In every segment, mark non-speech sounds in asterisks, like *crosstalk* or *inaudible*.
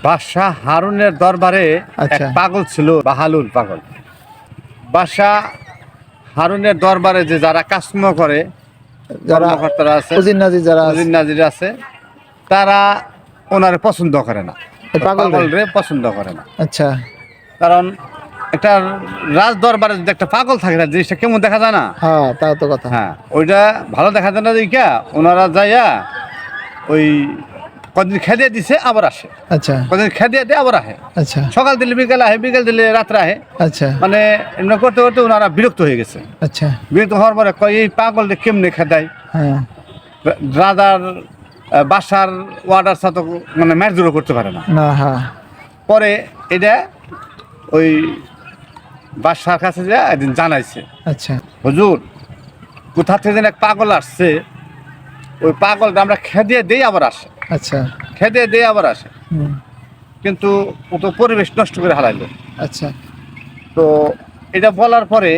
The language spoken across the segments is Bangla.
বাদশাহ হারুনের দরবারে এক আচ্ছা। পাগল ছিল বাহালুল পাগল। বাদশাহ হারুনের দরবারে যে যারা কাজকর্ম করে যারা কর্মকর্তারা আছে যারা নাজির আছে তারা ওনারে পছন্দ করে না। পাগল রে? পছন্দ করে না। আচ্ছা। কারণ একটা রাজ দরবারে যদি একটা পাগল থাকে না জিনিসটা কেমন দেখা যায় না? হ্যাঁ তাও তো কথা। হ্যাঁ ওইটা ভালো দেখা যায় না দেখা ওনারা যাইয়া ওই কদিন খেদে দিছে আবার আসে। আচ্ছা। কদিন খেদে দিয়ে আবার আহে। আচ্ছা। সকাল দিলে বিকেল আহে বিকেল দিলে রাত্রে আহে। আচ্ছা। মানে এমনি করতে করতে ওনারা বিরক্ত হয়ে গেছে। আচ্ছা। বিরক্ত হওয়ার পরে কয় এই পাগলটা কেমনে খেদায়? হ্যাঁ। রাজার বাসার ওয়ার্ডার সাথে মানে ম্যাচজুরো করতে পারে না। না হ্যাঁ। পরে এটা ওই বাসার কাছে যে একদিন জানাইছে। আচ্ছা। হুজুর কোথা থেকে যেন এক পাগল আসছে ওই পাগলটা আমরা খেদিয়ে দিই আবার আসে। আচ্ছা। খেদিয়ে দিয়ে আবার আসে। কিন্তু ও তো পরিবেশ নষ্ট করে হারাইলো। আচ্ছা। তো এটা বলার পরে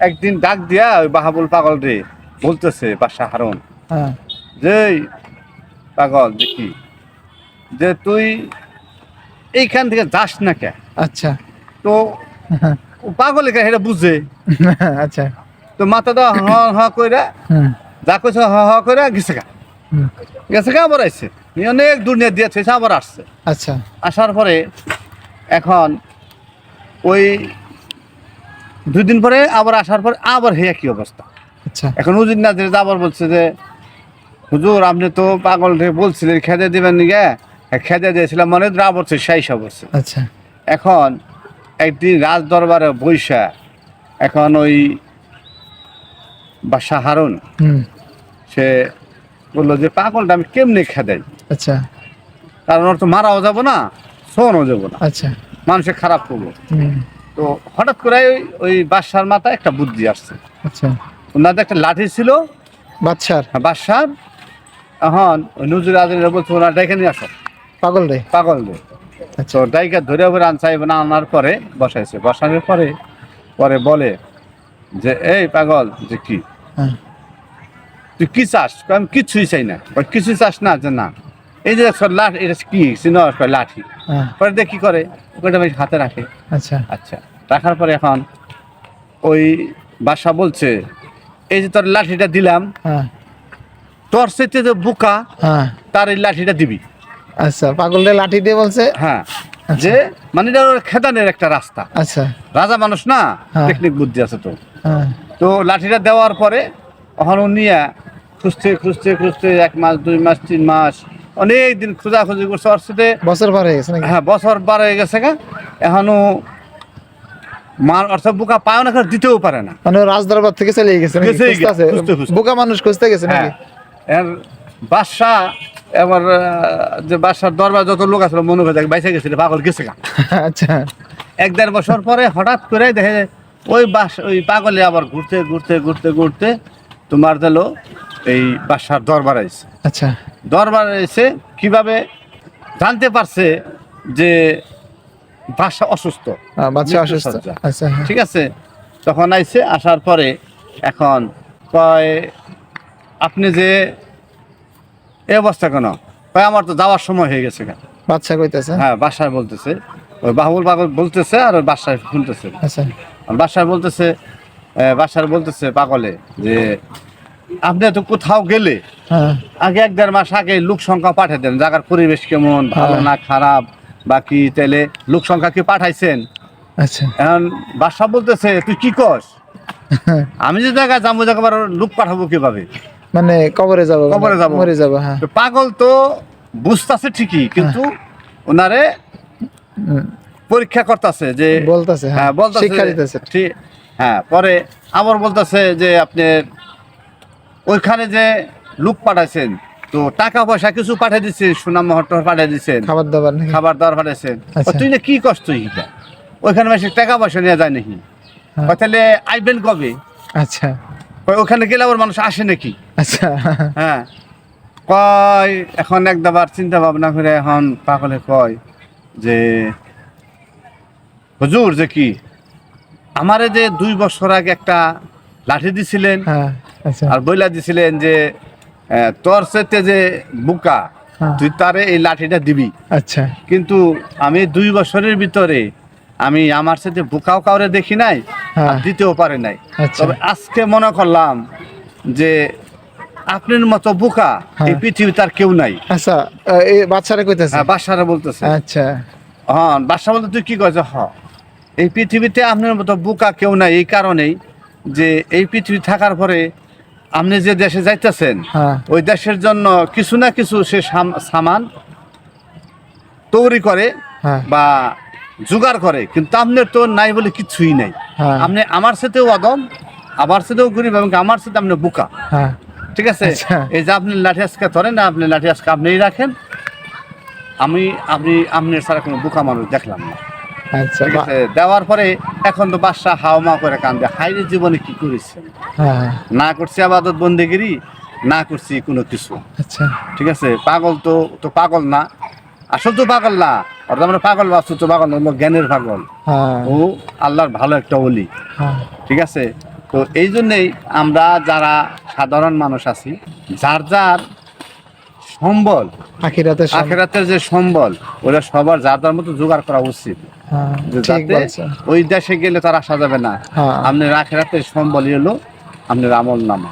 একদিন ডাক দিয়া ওই বাহাবুল পাগল রে বলতেছে বাসা হারুন। হ্যাঁ। যে পাগল দেখি যে তুই এইখান থেকে যাস না কে? আচ্ছা। তো পাগল এখানে এটা বুঝে। আচ্ছা। তো মাথা দেওয়া হ হ কইরা যা কইছে হ হ কইরা গেছে গা। গেছে গা আবার আইছে। নিয়ে অনেক দুনিয়া দিয়ে থেছে আবার আসছে। আচ্ছা। আসার পরে এখন ওই দুই দিন পরে আবার আসার পরে আবার হে একই অবস্থা। আচ্ছা। এখন উজির নাজির আবার বলছে যে হুজুর আপনি তো পাগল বলছিলেন খেদে দিবেন নিগে খেদে দিয়েছিলাম মনে হয় আবার সে সেই সব আচ্ছা। এখন একদিন রাজ দরবারে বৈশা এখন ওই বাসা হারুন সে বলল যে পাগলটা আমি কেমনে খেদাই? আচ্ছা। কারণ ওর তো মারাও যাব না শোনও যাব না। আচ্ছা। মানুষে খারাপ করব। তো হঠাৎ করে ওই- ওই বাদশার মাথায় একটা বুদ্ধি আসছে। আচ্ছা। ওনাদের একটা লাঠি ছিল। বাদশার? বাদশার। এখন ওই নজরুল আজমের বলছে ওনার ডাইকে নিয়ে আসো। পাগল রে। পাগল রে। আচ্ছা। তো ডাইকা ধরে ধরে আনসাই না আনার পরে বসাইছে। বসানোর পরে পরে বলে যে এই পাগল যে কি? হ্যাঁ। তুই কি চাস? আমি কিছুই চাই না। কিছুই চাস না? যে না। এই যে লাঠি এটা কি? কয়, লাঠি। হ্যাঁ। পরে দেখ কি করে? ওটা আমি হাতে রাখে। আচ্ছা। আচ্ছা রাখার পরে এখন ওই বাসা বলছে এই যে তোর লাঠিটা দিলাম হ্যাঁ। তোর সাথে যে বুকা হ্যাঁ। তার এই লাঠিটা দিবি। আচ্ছা পাগল লাঠি দিয়ে বলছে? হ্যাঁ। আচ্ছা। যে মানে এটা খেদানের একটা রাস্তা। আচ্ছা। রাজা মানুষ না। টেকনিক বুদ্ধি আছে তো। তো লাঠিটা দেওয়ার পরে ওখানে নিয়ে খুঁজতে খুঁজতে খুঁজতে এক মাস দুই মাস তিন মাস। অনেক দিন খোঁজাখুঁজি করছে ওর সাথে। বছর পার হয়ে গেছে হ্যাঁ বছর বার হয়ে গেছে গা। এখনও মার অর্থাৎ বুকা পায় না দিতেও পারে না। মানে রাজদরবার থেকে চলে গেছে। বোকা মানুষ খুঁজতে গেছে হ্যাঁ। নাকি এর বাদশাহ এবার যে বাদশার দরবার যত লোক আছে মনে করে দেখে বাইসে গেছিল পাগল গেছে গা। *laughs* আচ্ছা। এক দেড় বছর পরে হঠাৎ করে দেখে ওই বাস ওই পাগলে আবার ঘুরতে ঘুরতে ঘুরতে ঘুরতে তোমার দিল এই বাসার দরবার আইছে। আচ্ছা। দরবার এসে কীভাবে জানতে পারছে যে বাসা অসুস্থ? বাচ্চা অসুস্থ। আচ্ছা হ্যাঁ। ঠিক আছে? তখন আইছে আসার পরে এখন কয় আপনি যে এই অবস্থা কেন? কয় আমার তো যাওয়ার সময় হয়ে গেছে কেন? বাচ্চা কইতেছে? হ্যাঁ বাসায় বলতেছে। ওই বাহুল পাগল বলতেছে আর বাসায় শুনতেছে। আচ্ছা। বাসায় বলতেছে এ, বাসায় বলতেছে পাগলে যে আপনি তো কোথাও গেলে হ্যাঁ। আগে এক দেড় মাস আগে লোক সংখ্যা পাঠিয়ে দেন জায়গার পরিবেশ কেমন ভালো হ্যাঁ। না খারাপ বাকি তাহলে লোক সংখ্যা কি পাঠাইছেন? আচ্ছা। এখন বাসা বলতেছে তুই কি কস *laughs* আমি যে জায়গায় যাব জায়গা লোক পাঠাবো কীভাবে? মানে কবরে যাব কবরে যাব। মরে যাব হ্যাঁ। পাগল তো বুঝতেছে ঠিকই কিন্তু ওনারে পরীক্ষা করতেছে যে বলতাছে হ্যাঁ। হ্যাঁ বলতেছে শিক্ষা দিতেছে। ঠিক হ্যাঁ পরে আবার বলতেছে যে আপনি ওইখানে যে লোক পাঠাইছেন তো টাকা পয়সা কিছু পাঠিয়ে দিচ্ছেন সুনাম মহট্টর পাঠিয়ে দিচ্ছেন খাবার দাবার খাবার দাবার পাঠাইছেন। আচ্ছা। তুই না কি কষ্ট হিটা? ওইখানে বেশি টাকা পয়সা নিয়ে যায় নাকি? হ্যাঁ। তাহলে আইবেন কবে? আচ্ছা। ওখানে গেলে আবার মানুষ আসে নাকি? আচ্ছা। হ্যাঁ। কয় এখন একদাবার চিন্তা ভাবনা করে এখন পাগলে কয় যে হুজুর যে কি? আমারে যে দুই বছর আগে একটা লাঠি দিছিলেন হ্যাঁ। আর বইলা দিছিলেন যে তোর সাথে যে বুকা হ্যাঁ। তুই তারে এই লাঠিটা দিবি আচ্ছা কিন্তু আমি দুই বছরের ভিতরে আমি আমার সাথে বোকাও কাউরে দেখি নাই হ্যাঁ। দিতেও পারে নাই আচ্ছা। তবে আজকে মনে করলাম যে আপনার মতো বোকা এই হ্যাঁ। পৃথিবীতে আর কেউ নাই আচ্ছা এই বাচ্চারা কইতেছে হ্যাঁ বাসারা বলতেছে আচ্ছা হ্যাঁ বাসা বলতে তুই কি কয়েছ হ এই পৃথিবীতে আপনার মতো বোকা কেউ নাই এই কারণেই যে এই পৃথিবী থাকার পরে আপনি যে দেশে যাইতেছেন হ্যাঁ। ওই দেশের জন্য কিছু না কিছু সে সামান তৈরি করে হ্যাঁ। বা জোগাড় করে কিন্তু আপনার তো নাই বলে কিছুই নাই। হ্যাঁ। আপনি আমার সাথেও অদম আমার সাথেও গরিব এবং আমার সাথে আপনি বোকা। ঠিক আছে? আচ্ছা। এই যে আপনি লাঠি আজকে ধরেন না আপনি লাঠি আজকে আপনিই রাখেন। আমি আপনি আপনার সারা কোনো বোকা মানুষ দেখলাম না। আচ্ছা দেওয়ার পরে এখন তো বাদশাহ হাও মা করে কান্দে। হাইরে জীবনে কি করেছে? হ্যাঁ। না করছি আবাদত বন্দেগিরি না করছি কোনো কিছু। আচ্ছা। ঠিক আছে? পাগল তো তো পাগল না। আসল তো পাগল না। অর্থাৎ আমরা পাগল তো পাগল না, হলো জ্ঞানের পাগল। হ্যাঁ। ও আল্লাহর ভালো একটা অলি হ্যাঁ। ঠিক আছে? তো এই জন্যেই আমরা যারা সাধারণ মানুষ আছি যার যার সম্বল আখেরাতের যে সম্বল ওরা সবার যার যার মতো জোগাড় করা উচিত। হ্যাঁ যাতে ওই দেশে গেলে তারা সাজাবে যাবে না। হ্যাঁ। আপনার আখেরাতের সম্বল হলো আপনার আমল নামা।